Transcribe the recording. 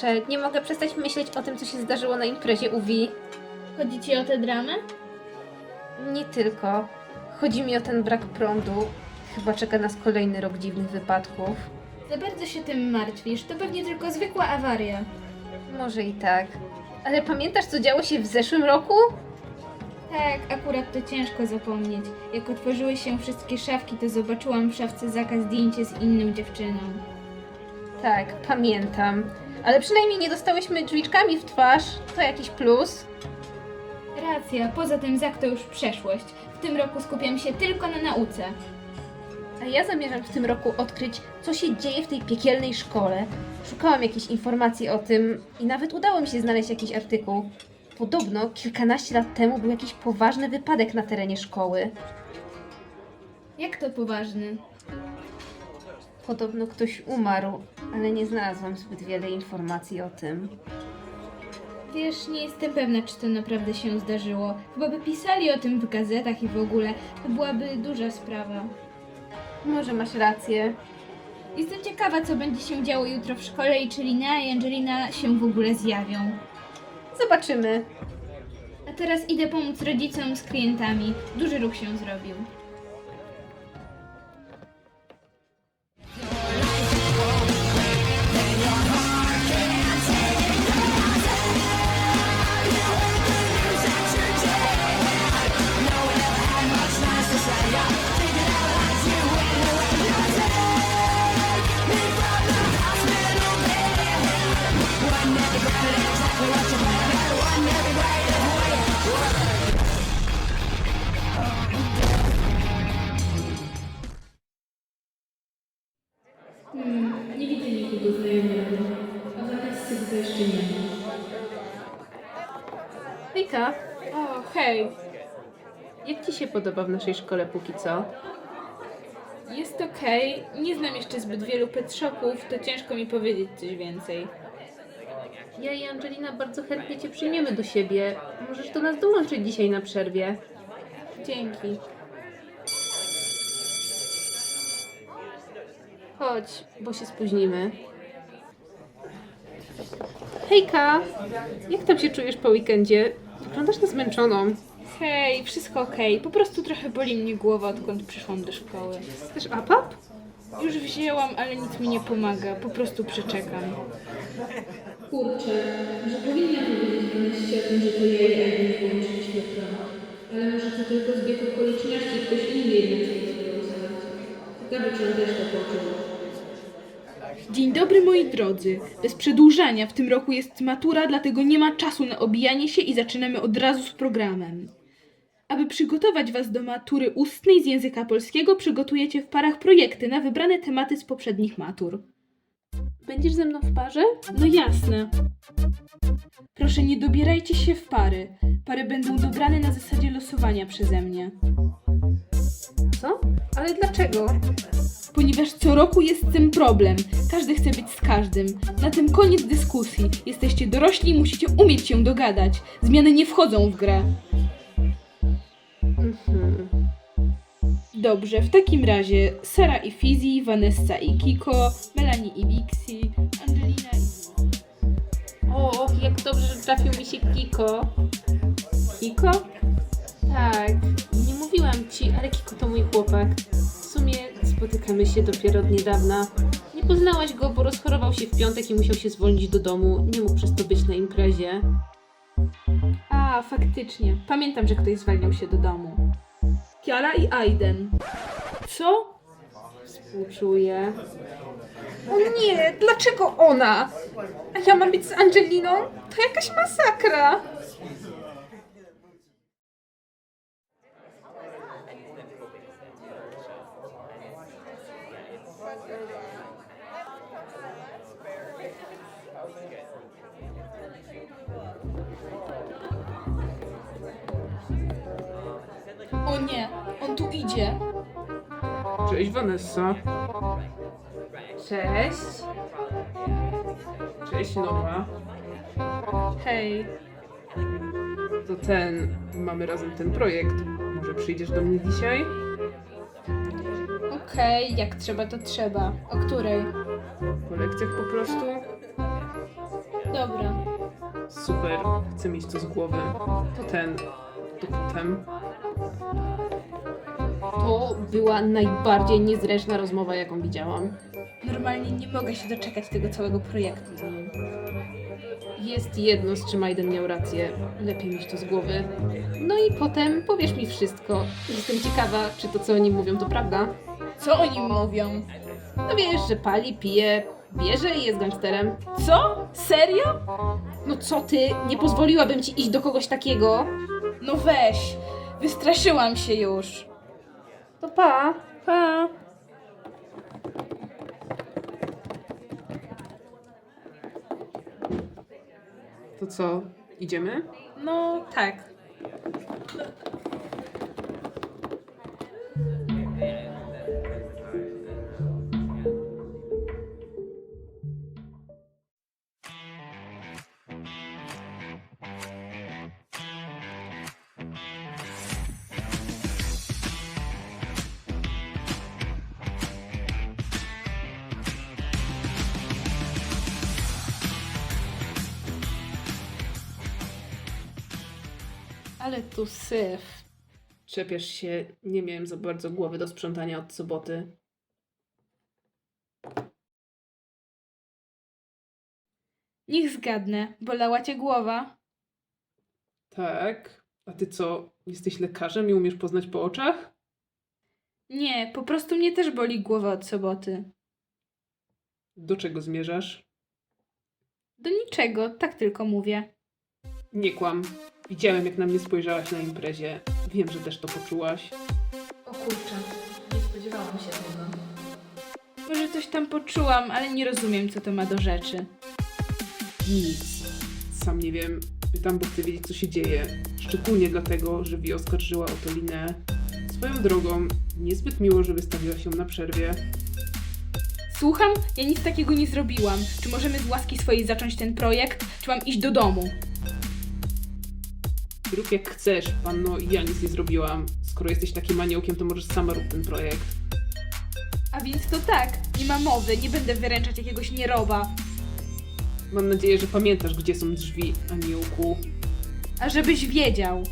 Kurczę, nie mogę przestać myśleć o tym, co się zdarzyło na imprezie u Wi. Chodzi ci o tę dramę? Nie tylko. Chodzi mi o ten brak prądu. Chyba czeka nas kolejny rok dziwnych wypadków. Za bardzo się tym martwisz. To pewnie tylko zwykła awaria. Może i tak. Ale pamiętasz, co działo się w zeszłym roku? Tak, akurat to ciężko zapomnieć. Jak otworzyły się wszystkie szafki, to zobaczyłam w szafce Zaka zdjęcie z inną dziewczyną. Tak, pamiętam. Ale przynajmniej nie dostałyśmy drzwiczkami w twarz. To jakiś plus. Racja, poza tym Zak to już przeszłość. W tym roku skupiam się tylko na nauce. A ja zamierzam w tym roku odkryć, co się dzieje w tej piekielnej szkole. Szukałam jakichś informacji o tym i nawet udało mi się znaleźć jakiś artykuł. Podobno kilkanaście lat temu był jakiś poważny wypadek na terenie szkoły. Jak to poważny? Podobno ktoś umarł, ale nie znalazłam zbyt wiele informacji o tym. Wiesz, nie jestem pewna, czy to naprawdę się zdarzyło. Chyba by pisali o tym w gazetach i w ogóle. To byłaby duża sprawa. Może masz rację. Jestem ciekawa, co będzie się działo jutro w szkole i czy Lina i Angelina się w ogóle zjawią. Zobaczymy. A teraz idę pomóc rodzicom z klientami. Duży ruch się zrobił. Nie widzę nikogo znajomego, a wakacje chyba jeszcze nie ma. Hejka, O, hej! jak ci się podoba w naszej szkole póki co? Jest okej. Nie znam jeszcze zbyt wielu pet shopów, to ciężko mi powiedzieć coś więcej. Ja i Angelina bardzo chętnie cię przyjmiemy do siebie. Możesz do nas dołączyć dzisiaj na przerwie. Dzięki. Chodź, bo się spóźnimy. Hejka! Jak tam się czujesz po weekendzie? Wyglądasz na zmęczoną. Hej, wszystko okej. Po prostu trochę boli mnie głowa, odkąd przyszłam do szkoły. Chcesz apap? Już wzięłam, ale nic mi nie pomaga. Po prostu przeczekam. Kurczę, że powinna powiedzieć Vanessie o tym, że to ja i Ellen połączyli światła. Ale może to tylko zbieg okoliczności, ktoś inny jednak się dopiero zalecił. Ciekawe, czy on też to poczuł. Dzień dobry moi drodzy. Bez przedłużania w tym roku jest matura, dlatego nie ma czasu na obijanie się i zaczynamy od razu z programem. Aby przygotować Was do matury ustnej z języka polskiego, przygotujecie w parach projekty na wybrane tematy z poprzednich matur. Będziesz ze mną w parze? No jasne. Proszę, nie dobierajcie się w pary. Pary będą dobrane na zasadzie losowania przeze mnie. Co? Ale dlaczego? Ponieważ co roku jest z tym problem. Każdy chce być z każdym. Na tym koniec dyskusji. Jesteście dorośli i musicie umieć się dogadać. Zmiany nie wchodzą w grę. Mhm. Dobrze, w takim razie Sara i Fizi, Vanessa i Kiko, Melanie i Vixi, Angelina i... O, jak dobrze, że trafił mi się Kiko. Kiko? Tak, nie mówiłam ci, ale Kiko to mój chłopak. Spotykamy się dopiero od niedawna. Nie poznałaś go, bo rozchorował się w piątek i musiał się zwolnić do domu. Nie mógł przez to być na imprezie. A, faktycznie. Pamiętam, że ktoś zwalniał się do domu. Kiara i Aiden. Co? Współczuję. O nie, dlaczego ona? A ja mam być z Angeliną? To jakaś masakra. O nie, on tu idzie. Cześć Vanessa. Cześć. Cześć Nowa. Hej. To ten, mamy razem ten projekt. Może przyjdziesz do mnie dzisiaj? Okej, jak trzeba, to trzeba. O której? Po lekcjach po prostu? Dobra. Super, chcę mieć to z głowy. To ten, to potem. To była najbardziej niezręczna rozmowa, jaką widziałam. Normalnie nie mogę się doczekać tego całego projektu z nim. Jest jedno, z czym Aiden miał rację. Lepiej mieć to z głowy. No i potem powiesz mi wszystko. Jestem ciekawa, czy to, co oni mówią, to prawda. Co o nim mówią? No wiesz, że pali, pije, bierze i jest gangsterem. Co? Serio? No co ty? Nie pozwoliłabym ci iść do kogoś takiego. No weź. Wystraszyłam się już. To pa. Pa. To co, idziemy? No tak. Ale tu syf. Czepiasz się, nie miałem za bardzo głowy do sprzątania od soboty. Niech zgadnę. Bolała cię głowa? Tak. A ty co, jesteś lekarzem i umiesz poznać po oczach? Nie, po prostu mnie też boli głowa od soboty. Do czego zmierzasz? Do niczego, tak tylko mówię. Nie kłam. Widziałem, jak na mnie spojrzałaś na imprezie. Wiem, że też to poczułaś. O kurczę, nie spodziewałam się tego. Może coś tam poczułam, ale nie rozumiem, co to ma do rzeczy. Nic. Sam nie wiem. Pytam, bo chcę wiedzieć, co się dzieje. Szczególnie dlatego, że Vi oskarżyła o to Linę. Swoją drogą, niezbyt miło, że wystawiła się na przerwie. Słucham? Ja nic takiego nie zrobiłam. Czy możemy z łaski swojej zacząć ten projekt, czy mam iść do domu? Rób jak chcesz, panno, ja nic nie zrobiłam. Skoro jesteś takim aniołkiem, to możesz sama rób ten projekt. A więc to tak, nie ma mowy, nie będę wyręczać jakiegoś nieroba. Mam nadzieję, że pamiętasz, gdzie są drzwi, aniołku. A żebyś wiedział.